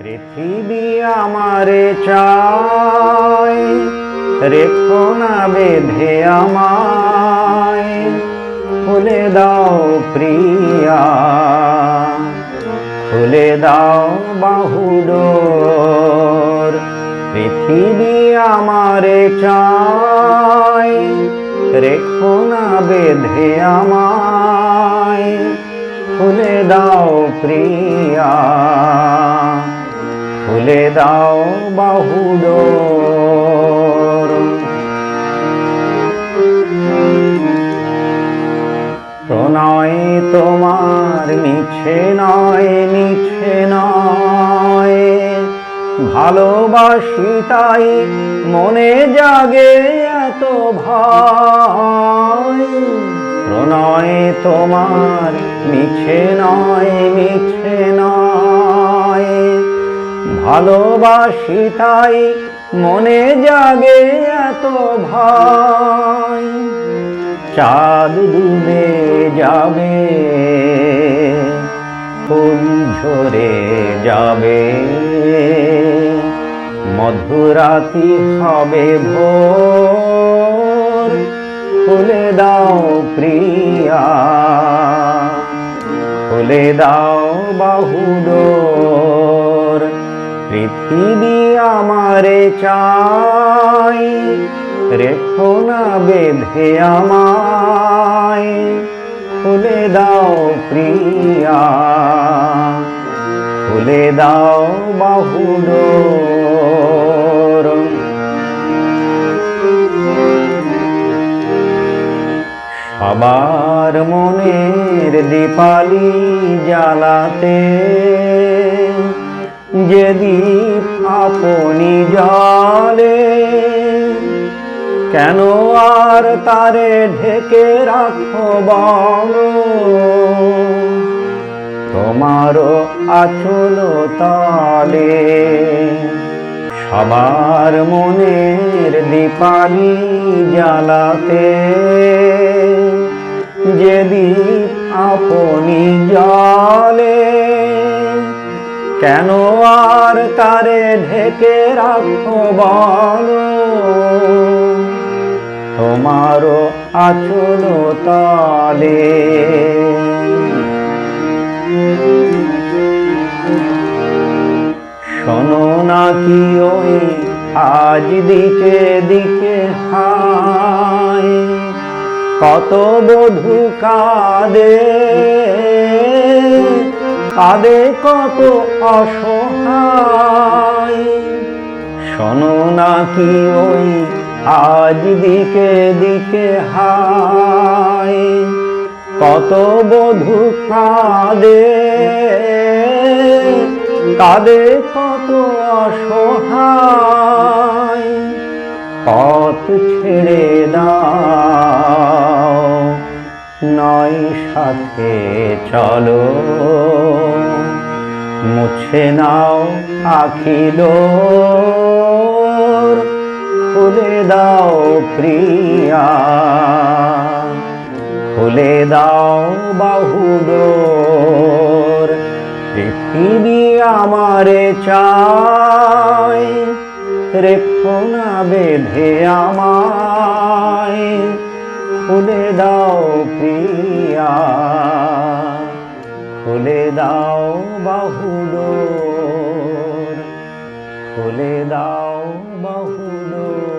পৃথিবী আমারে চায়, রেখো না বেঁধে আমায়, খুলে দাও প্রিয়া, খুলে দাও বাহুডোর। পৃথিবী আমারে চায়, রেখো না বেঁধে আমায়, খুলে দাও প্রিয়া। খুলে দাও বাহুডোর প্রণয় তোমার, মিছে নয় মিছে নয়। ভালোবাসি তাই মনে জাগে এত ভয়। প্রণয় তোমার, মিছে নয় মিছে নয়। ভালোবাসি তাই মনে জাগে এত ভাই। চাঁদ ডুবে যাবে, ফুল ঝরে যাবে। মধুরাতি হবে ভোর, খুলে দাও প্রিয়া। খুলে দাও বাহুডোর। পৃথিবী আমারে চাই, রেখো না বেঁধে আমায়, খুলে দাও প্রিয়া, খুলে দাও বাহুডোর। সবার মনের দীপালি জ্বালাতে যে দীপ আপনি জলে কেন আর তারে ঢেকে রাখো বলো? তোমারও আচল তালে সবার মনের দীপালি জ্বালাতে যে দীপ আপনি জলে কেন আর তারে ঢেকে রাখো বলো? তোমারও আচল তালে। শোনো নাকি ওই আজ দিকে দিকে হায়, কত বধু কাঁদে। কাঁদে কত অসহায়। শোনো নাকি ওই আজ দিকে দিকে হায়। কত বধু কাঁদে কাঁদে কত অসহায়। পথ ছেড়ে দাও, নয় সাথে চলো। মুছে নাও আখিল খুলে দাও প্রিয়া। খুলে দাও বাহুডোর পৃথিবী আমারে চাই, রেখো না বেঁধে আমায়। খুলে দাও প্রিয়া। খুলে দাও বাহুল খুলে দাও বাহুডোর